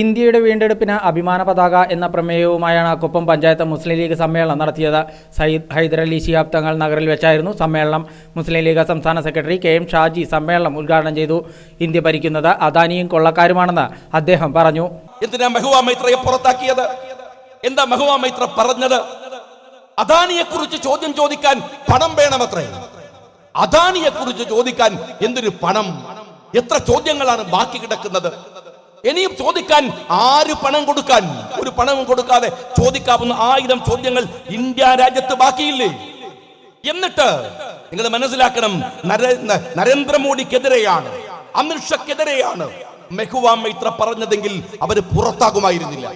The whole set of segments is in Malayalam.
ഇന്ത്യയുടെ വീണ്ടെടുപ്പിന് അഭിമാന പതാക എന്ന പ്രമേയവുമായാണ് കുപ്പം പഞ്ചായത്ത് മുസ്ലിം ലീഗ് സമ്മേളനം നടത്തിയത്. സയ്യിദ് ഹൈദരലി ശിഹാബ് തങ്ങൾ നഗറിൽ വെച്ചായിരുന്നു സമ്മേളനം. മുസ്ലിം ലീഗ് സംസ്ഥാന സെക്രട്ടറി കെ എം ഷാജി സമ്മേളനം ഉദ്ഘാടനം ചെയ്തു. ഇന്ത്യ ഭരിക്കുന്നത് അദാനിയും കൊള്ളക്കാരുമാണെന്ന് അദ്ദേഹം പറഞ്ഞു. മൈത്രയെ പുറത്താക്കിയത്? എന്താ മെഹുവാ മൈത്ര പറഞ്ഞത്? അദാനിയെ കുറിച്ച് ചോദ്യം ചോദിക്കാൻ പണം വേണമത്രേ. അദാനിയെ കുറിച്ച് ചോദിക്കാൻ എന്തൊരു പണം? എത്ര ചോദ്യങ്ങളാണ് ബാക്കി കിടക്കുന്നത്? ഇനിയും ചോദിക്കാൻ ആര് പണം കൊടുക്കാൻ? ഒരു പണവും കൊടുക്കാതെ ചോദിക്കാവുന്ന ആയിരം ചോദ്യങ്ങൾ ഇന്ത്യ രാജ്യത്ത് ബാക്കിയില്ലേ? എന്നിട്ട് നിങ്ങൾ മനസ്സിലാക്കണം നരേന്ദ്രമോദിക്കെതിരെയാണ് അമിത്ഷക്കെതിരെയാണ് മെഹുവ മൈത്ര പറഞ്ഞതെങ്കിൽ അവർ പുറത്താകുമായിരുന്നില്ല.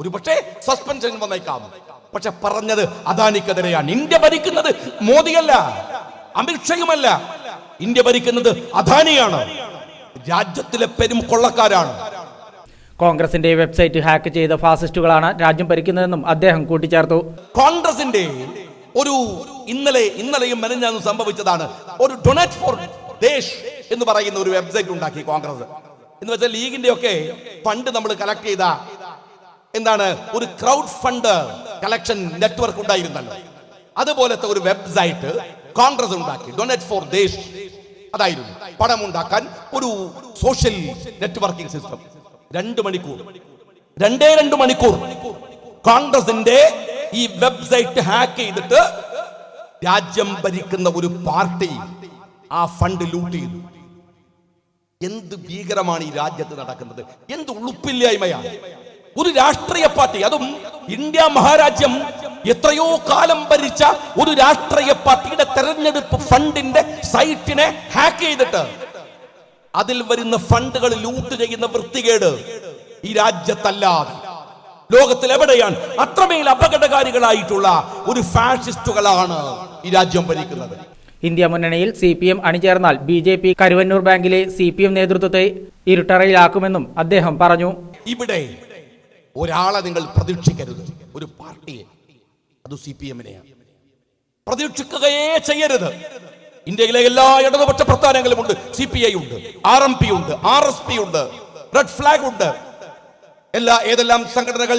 ഒരു പക്ഷേ സസ്പെൻഷൻ വന്നേക്കാം. പക്ഷെ പറഞ്ഞത് അദാനിക്കെതിരെയാണ്. ഇന്ത്യ ഭരിക്കുന്നത് മോദിയല്ല അമിത്ഷയുമല്ല. ഇന്ത്യ ഭരിക്കുന്നത് അദാനിയാണ്. രാജ്യത്തിലെ പെരും കൊള്ളക്കാരാണ്. കോൺഗ്രസിന്റെ വെബ്സൈറ്റ് ഹാക്ക് ചെയ്ത ഫാസിസ്റ്റുകളാണ് രാജ്യം ഭരിക്കുന്നതെന്നും അദ്ദേഹം കൂട്ടിച്ചേർത്തു. കോൺഗ്രസിന്റെ ഒരു ഇന്നലെ ഇന്നലെയും മെനഞ്ഞാന്നും സംഭവിച്ചതാണ്. ഒരു ഡൊണേറ്റ് ഫോർ ദേശ് എന്ന് പറയുന്ന ഒരു വെബ്സൈറ്റ് ഉണ്ടാക്കി കോൺഗ്രസ്. എന്ന് വെച്ചാൽ ലീഗിന്റെ ഒക്കെ ഫണ്ട് നമ്മൾ കളക്ട് ചെയ്ത എന്താണ്? ഒരു ക്രൗഡ് ഫണ്ട് കളക്ഷൻ നെറ്റ്വർക്ക് ഉണ്ടായിരുന്നല്ലോ. അതുപോലത്തെ ഒരു വെബ്സൈറ്റ് കോൺഗ്രസ് ഉണ്ടാക്കി. ഡൊണേറ്റ് ഫോർ ദേശ് അതായിരുന്നു. പണം ഉണ്ടാക്കാൻ ഒരു സോഷ്യൽ നെറ്റ്വർക്കിംഗ് സിസ്റ്റം രണ്ട് മണിക്കൂർ. രണ്ടേ രണ്ട് മണിക്കൂർ. കോൺഗ്രസിന്റെ ഈ വെബ്സൈറ്റ് ഹാക്ക് ചെയ്തിട്ട് രാജ്യം ഭരിക്കുന്ന ഒരു പാർട്ടി ആ ഫണ്ട് ലൂട്ട് ചെയ്തു. എന്ത് ഭീകരമാണ് ഈ രാജ്യത്ത് നടക്കുന്നത്? എന്ത് ഉളുപ്പില്ലായ്മയാണ് ഒരു രാഷ്ട്രീയ പാർട്ടി അതും ഇന്ത്യ മഹാരാജ്യം എത്രയോ കാലം ഭരിച്ച ഒരു രാഷ്ട്രീയ പാർട്ടിയുടെ തെരഞ്ഞെടുപ്പ് ഫണ്ടിന്റെ സൈറ്റിനെ ഹാക്ക് ചെയ്തിട്ട് അതിൽ വരുന്ന ഫണ്ടുകൾ ലൂട്ട് ചെയ്യുന്ന വൃത്തികേട് ഈ രാജ്യത്തല്ലാതെ. ലോകത്തിൽ എവിടെയാണ് അത്രമേൽ അപകടകാരികളായിട്ടുള്ള ഒരു ഫാഷിസ്റ്റുകളാണ് ഈ രാജ്യം ഭരിക്കുന്നത്. ഇന്ത്യ മുന്നണിയിൽ സി പി എം അണിചേർന്നാൽ ബി ജെ പി കരുവന്നൂർ ബാങ്കിലെ സി പി എം നേതൃത്വത്തെ ഇരുട്ടറയിലാക്കുമെന്നും അദ്ദേഹം പറഞ്ഞു. ഇവിടെ ഒരാളെ നിങ്ങൾ പ്രതീക്ഷിക്കരുത്. ഒരു പാർട്ടിയെ. അത് സി പി എമ്മിനെയാണ് പ്രതീക്ഷിക്കുകയേ ചെയ്യരുത്. ഇന്ത്യയിലെ എല്ലാ ഇടതുപക്ഷ പ്രസ്ഥാനങ്ങളും ഉണ്ട്. സി പി ഐ ഉണ്ട് ആർ എം പി ഉണ്ട് ആർ എസ് പി ഉണ്ട് റെഡ് ഫ്ലാഗ് ഉണ്ട്. എല്ലാ ഏതെല്ലാം സംഘടനകൾ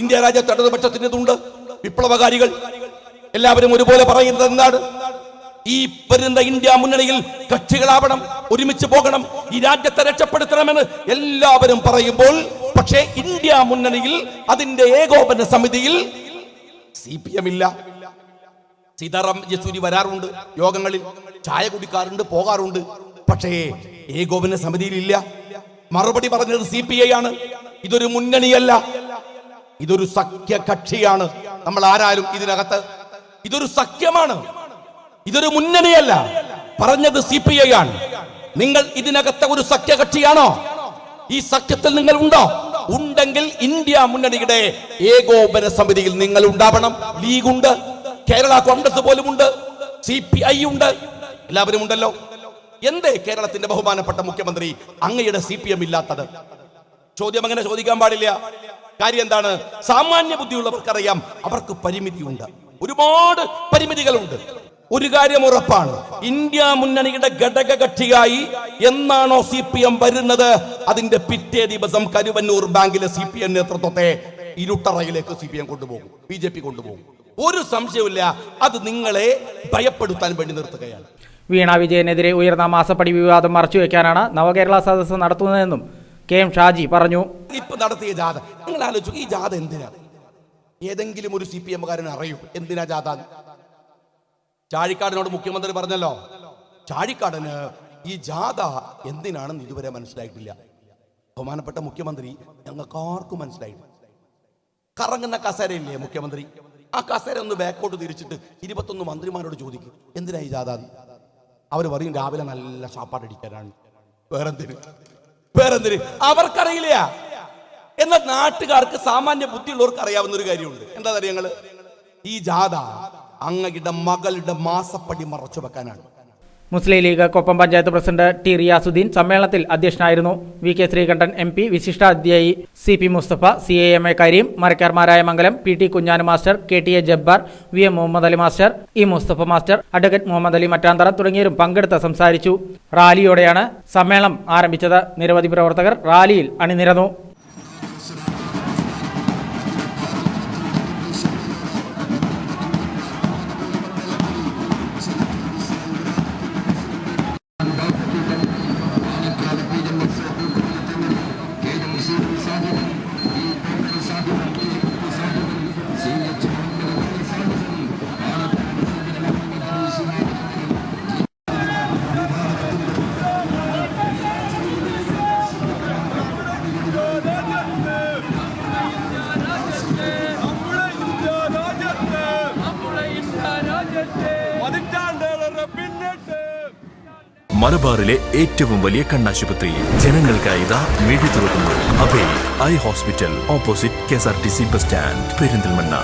ഇന്ത്യ രാജ്യത്ത് ഇടതുപക്ഷത്തിന്റെതുണ്ട്? വിപ്ലവകാരികൾ. എല്ലാവരും ഒരുപോലെ പറയുന്നത് എന്താണ്? ഈ വരുന്ന ഇന്ത്യ മുന്നണിയിൽ കക്ഷികളാവണം ഒരുമിച്ച് പോകണം ഈ രാജ്യത്തെ രക്ഷപ്പെടുത്തണമെന്ന് എല്ലാവരും പറയുമ്പോൾ പക്ഷേ ഇന്ത്യ മുന്നണിയിൽ അതിന്റെ ഏകോപന സമിതിയിൽ സി പി എം ഇല്ല. സീതാറാം യെച്ചൂരി വരാറുണ്ട്. യോഗങ്ങളിൽ ചായ കുടിക്കാറുണ്ട് പോകാറുണ്ട്. പക്ഷേ ഏകോപന സമിതിയിലില്ല മറുപടി പറഞ്ഞത് സി പി ഐ ആണ്. ഇതൊരു മുന്നണിയല്ല. ഇതൊരു സഖ്യ കക്ഷിയാണ് നമ്മൾ ആരാലും ഇതിനകത്ത് ഇതൊരു സഖ്യമാണ്. ഇതൊരു മുന്നണിയല്ല. പറഞ്ഞത് സി പി ഐ ആണ്. നിങ്ങൾ ഇതിനകത്തെ ഒരു സഖ്യ കക്ഷിയാണോ ഈ സഖ്യത്തിൽ നിങ്ങൾ ഉണ്ടോ? ഉണ്ടെങ്കിൽ ഇന്ത്യ മുന്നണിയുടെ ഏകോപന സമിതിയിൽ നിങ്ങൾ ഉണ്ടാവണം. ലീഗ് ഉണ്ട് കേരള കോൺഗ്രസ് പോലും ഉണ്ട് സി പി ഐ ഉണ്ട്. എല്ലാവരും ഉണ്ടല്ലോ. എന്തേ കേരളത്തിന്റെ ബഹുമാനപ്പെട്ട മുഖ്യമന്ത്രി അങ്ങയുടെ സി പി എം ഇല്ലാത്തത്? ചോദ്യം അങ്ങനെ ചോദിക്കാൻ പാടില്ല. കാര്യം എന്താണ്? സാമാന്യ ബുദ്ധിയുള്ളവർക്കറിയാം അവർക്ക് പരിമിതിയുണ്ട്. ഒരുപാട് പരിമിതികളുണ്ട്. ഒരു കാര്യം ഉറപ്പാണ്. ഇന്ത്യ മുന്നണിയുടെ ഘടകകക്ഷിയായി എന്നാണോ സി പി എം വരുന്നത്? അതിന്റെ പിറ്റേ ദിവസം കരുവന്നൂർ ബാങ്കിലെ സി പി എം നേതൃത്വത്തെ ഇരുട്ടറയിലേക്ക് സി പി എം കൊണ്ടുപോകും. ബി ജെ പി കൊണ്ടുപോകും. ഒരു സംശയമില്ല അത് നിങ്ങളെ ഭയപ്പെടുത്താൻ വേണ്ടി നിർത്തുകയാണ്. വീണ വിജയനെതിരെ ഉയർന്ന മാസപ്പടി വിവാദം മറച്ചുവെക്കാനാണ് നവകേരള സദസ്സ് നടത്തുന്നതെന്നും കെ എം ഷാജി പറഞ്ഞു. ഇപ്പൊ നടത്തിയ ജാഥ. നിങ്ങൾ ആലോചിച്ചു ഈ ജാഥ എന്തിനാ? ഏതെങ്കിലും ഒരു സി പി എമ്മുകാരൻ അറിയൂ. എന്തിനാ ജാഥ? ചാഴിക്കാടിനോട് മുഖ്യമന്ത്രി പറഞ്ഞല്ലോ. ചാഴിക്കാടന് ഈ ജാഥ എന്തിനാണെന്ന് ഇതുവരെ മനസ്സിലായിട്ടില്ല. ബഹുമാനപ്പെട്ട മുഖ്യമന്ത്രി ഞങ്ങൾക്ക് ആർക്കും മനസ്സിലായിട്ടില്ല. കറങ്ങുന്ന കസേരയില്ലേ മുഖ്യമന്ത്രി? ആ കസേര ഒന്ന് ബാക്കോട്ട് തിരിച്ചിട്ട് ഇരുപത്തൊന്ന് മന്ത്രിമാരോട് ചോദിക്കും എന്തിനാ ജാഥ അവർ പറയും രാവിലെ നല്ല ഷാപ്പാടടിക്കാനാണ് വേറെന്തിന്? വേറെന്തിന്? അവർക്കറിയില്ല. എന്നാൽ നാട്ടുകാർക്ക് സാമാന്യ ബുദ്ധിയുള്ളവർക്ക് അറിയാവുന്ന ഒരു കാര്യമുണ്ട്. എന്താ അറിയാ ഞങ്ങൾ? ഈ ജാഥ അങ്ങയുടെ മകളുടെ മാസപ്പടി മറച്ചു വെക്കാനാണ്. മുസ്ലിം ലീഗ് കൊപ്പം പഞ്ചായത്ത് പ്രസിഡന്റ് ടി റിയാസുദ്ദീൻ സമ്മേളനത്തിൽ അധ്യക്ഷനായിരുന്നു. V K Sreekandan M P വിശിഷ്ടാധ്യായി C P Musthafa C A M A Kareem മരക്കാർമാരായ Mangalam P T Kunhanu master K T A Jabbar V M Muhammad Ali master E Musthafa master advocate Muhammad Ali Mattanthara തുടങ്ങിയവരും പങ്കെടുത്ത് സംസാരിച്ചു. റാലിയോടെയാണ് സമ്മേളനം ആരംഭിച്ചത്. നിരവധി പ്രവർത്തകർ റാലിയിൽ അണിനിരന്നു. മലബാറിലെ ഏറ്റവും വലിയ കണ്ണാശുപത്രി. ജനങ്ങൾക്കായി ഇതാ മിഴി തുറക്കുന്നു. Abhay eye hospital opposite K S R T C bus stand Perinthalmanna.